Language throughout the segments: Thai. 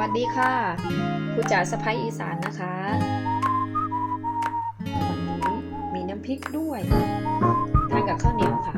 วัสดีค่ะคุณจ๋าสะพ้ายอีสานนะคะวันนี้มีน้ำพริกด้วยทานกับข้าวเหนียวค่ะ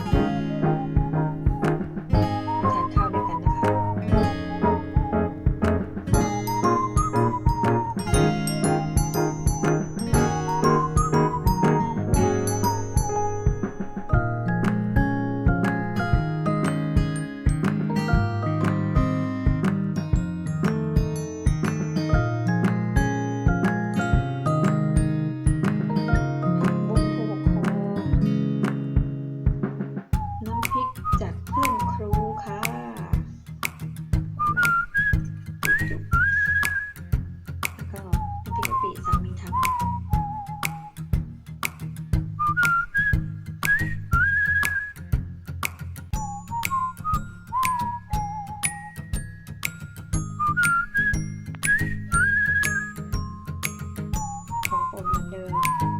안 돼요.